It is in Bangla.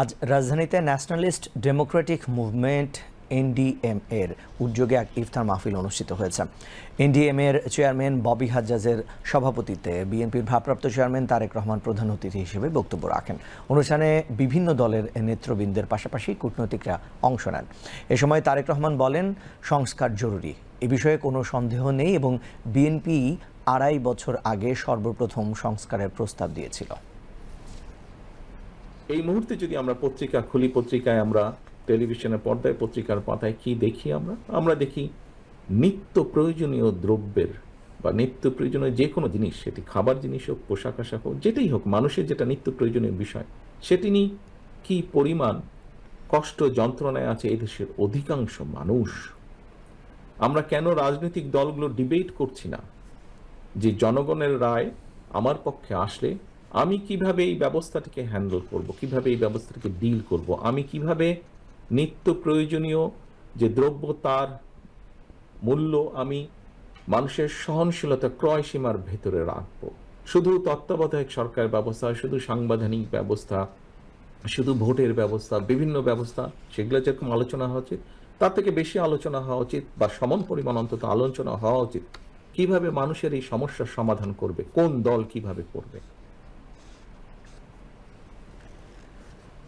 আজ রাজধানীতে ন্যাশনালিস্ট ডেমোক্রেটিক মুভমেন্ট এনডিএম এর উদ্যোগে এক ইফতার মাহফিল অনুষ্ঠিত হয়েছে। এনডিএম এর চেয়ারম্যান ববি হাজ্জাজের সভাপতিত্বে বিএনপির ভারপ্রাপ্ত চেয়ারম্যান তারেক রহমান প্রধান অতিথি হিসেবে বক্তব্য রাখেন। অনুষ্ঠানে বিভিন্ন দলের নেতৃবৃন্দের পাশাপাশি কূটনৈতিকরা অংশ নেন। এ সময় তারেক রহমান বলেন, সংস্কার জরুরি। এ বিষয়ে কোনো সন্দেহ নেই এবং বিএনপি আড়াই বছর আগে সর্বপ্রথম সংস্কারের প্রস্তাব দিয়েছিল। এই মুহূর্তে যদি আমরা পত্রিকা খুলি, পত্রিকায় আমরা টেলিভিশনের পর্দায় পত্রিকার পাতায় কি দেখি আমরা? আমরা দেখি নিত্য প্রয়োজনীয় দ্রব্যের বা নিত্য প্রয়োজনীয় যে কোনো জিনিস, সেটি খাবার জিনিস হোক, পোশাক আশাক হোক, যেটাই হোক, মানুষের যেটা নিত্য প্রয়োজনীয় বিষয়, সেটি নিয়ে কি পরিমাণ কষ্ট যন্ত্রণায় আছে এদেশের অধিকাংশ মানুষ? আমরা কেন রাজনৈতিক দলগুলো ডিবেট করছি না? যে জনগণের রায় আমার পক্ষে আসলে আমি কীভাবে এই ব্যবস্থাটিকে হ্যান্ডেল করব? কীভাবে এই ব্যবস্থাটিকে ডিল করব? আমি কীভাবে নিত্য প্রয়োজনীয় যে দ্রব্য তার মূল্য আমি মানুষের সহনশীলতা ক্রয় সীমার ভেতরে রাখব? শুধু তত্ত্বাবধায়ক সরকার ব্যবস্থা, শুধু সাংবিধানিক ব্যবস্থা, শুধু ভোটের ব্যবস্থা, বিভিন্ন ব্যবস্থা, সেগুলো যেরকম আলোচনা হওয়া উচিত, তার থেকে বেশি আলোচনা হওয়া উচিত বা সমান পরিমাণ অন্তত আলোচনা হওয়া উচিত। কীভাবে মানুষের এই সমস্যার সমাধান করবে? কোন দল কীভাবে করবে?